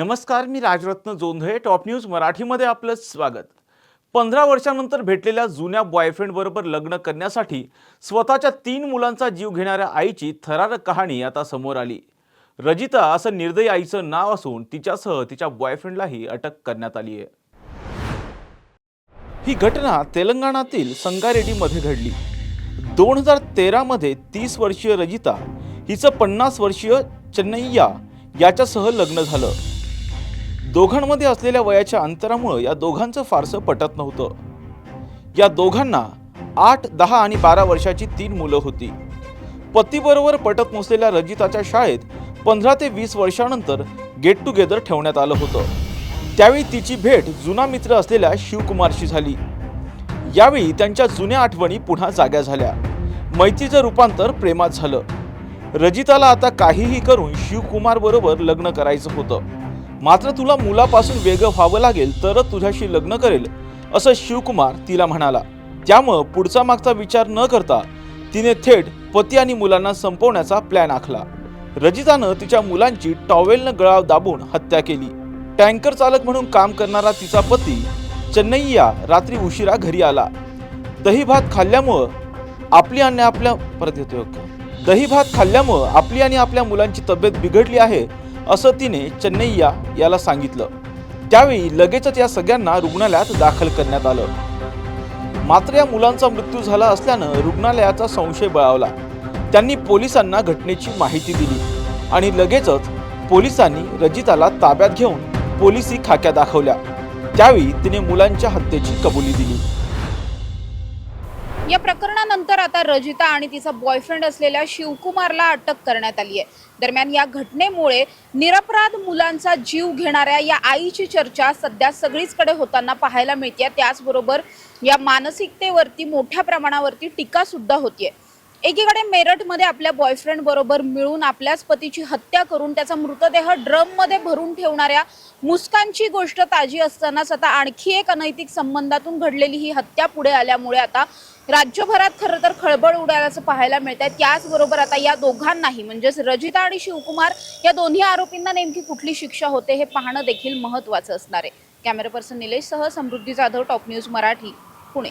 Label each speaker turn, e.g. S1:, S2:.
S1: नमस्कार मी Rajratna Jondhale top news मराठीमध्ये आपलं स्वागत. पंधरा वर्षानंतर भेटलेल्या जुन्या बॉयफ्रेंडबरोबर लग्न करण्यासाठी स्वतःच्या तीन मुलांचा जीव घेणाऱ्या आईची थरारक कहाणी आता समोर आली. रजिता असं निर्दयी आईचं नाव असून तिच्यासह तिच्या बॉयफ्रेंडलाही अटक करण्यात आली आहे. ही घटना तेलंगणातील संगारेड्डीमध्ये घडली. दोन हजार तेरामध्ये तीस वर्षीय रजिता हिचं पन्नास वर्षीय चेन्नैया याच्यासह लग्न झालं. दोघांमध्ये असलेल्या वयाच्या अंतरामुळं या दोघांचं फारसं पटत नव्हतं. या दोघांना आठ दहा आणि बारा वर्षाची तीन मुलं होती. पतीबरोबर पटत नसलेल्या रजिताच्या शाळेत पंधरा ते वीस वर्षानंतर गेट टुगेदर ठेवण्यात आलं होतं. त्यावेळी तिची भेट जुना मित्र असलेल्या शिवकुमारशी झाली. यावेळी त्यांच्या जुन्या आठवणी पुन्हा जाग्या झाल्या. मैत्रीचं रूपांतर प्रेमात झालं. रजिताला आता काहीही करून शिवकुमार बरोबर लग्न करायचं होतं. मात्र तुला मुलापासून वेगळं व्हावं लागेल तरच तुझ्याशी लग्न करेल असं शिवकुमार तिला म्हणाला. त्यामुळं पुढचा मागचा विचार न करता तिने थेट पती आणि मुलांना संपवण्याचा प्लॅन आखला. रजितानं तिच्या मुलांची टॉवेलनं गळा दाबून हत्या केली. टँकर चालक म्हणून काम करणारा तिचा पती चेन्नैया रात्री उशिरा घरी आला. दही भात खाल्ल्यामुळं आपली आणि आपल्या परत येतोय दही भात खाल्ल्यामुळं आपली आणि आपल्या मुलांची तब्येत बिघडली आहे असं तिने चेन्नैया याला सांगितलं. त्यावेळी लगेचच या सगळ्यांना रुग्णालयात दाखल करण्यात आलं. मात्र या मुलांचा मृत्यू झाला असल्यानं रुग्णालयाचा संशय बळावला. त्यांनी पोलिसांना घटनेची माहिती दिली आणि लगेचच पोलिसांनी रजिताला ताब्यात घेऊन पोलिसी खाक्या दाखवल्या. त्यावेळी तिने मुलांच्या हत्येची कबुली दिली.
S2: या प्रकरणानंतर आता रजिता आणि तिचा बॉयफ्रेंड असलेल्या शिवकुमारला अटक करण्यात आली आहे. दरम्यान या घटनेमुळे निरपराध मुलांचा जीव घेणाऱ्या या आईची चर्चा सध्या सगळीचकडे होताना पाहायला मिळते त्याचबरोबर या मानसिकतेवरती मोठ्या प्रमाणावरती टीका सुद्धा होतीये. एकीकडे मेरठमध्ये आपल्या बॉयफ्रेंड बरोबर मिळून आपल्याच पतीची हत्या करून त्याचा मृतदेह ड्रममध्ये भरून ठेवणाऱ्या मुस्कानची गोष्ट ताजी असतानाच आता आणखी एक अनैतिक संबंधातून घडलेली ही हत्या पुढे आल्यामुळे आता राज्यभरात खरं तर खळबळ उडाल्याचं पाहायला मिळत आहे त्याचबरोबर आता या दोघांनाही म्हणजेच रजिता आणि शिवकुमार या दोन्ही आरोपींना नेमकी कुठली शिक्षा होते हे पाहणं देखील महत्त्वाचं असणार आहे. Camera person निलेशसह Samruddhi Jadhav top news Marathi Pune.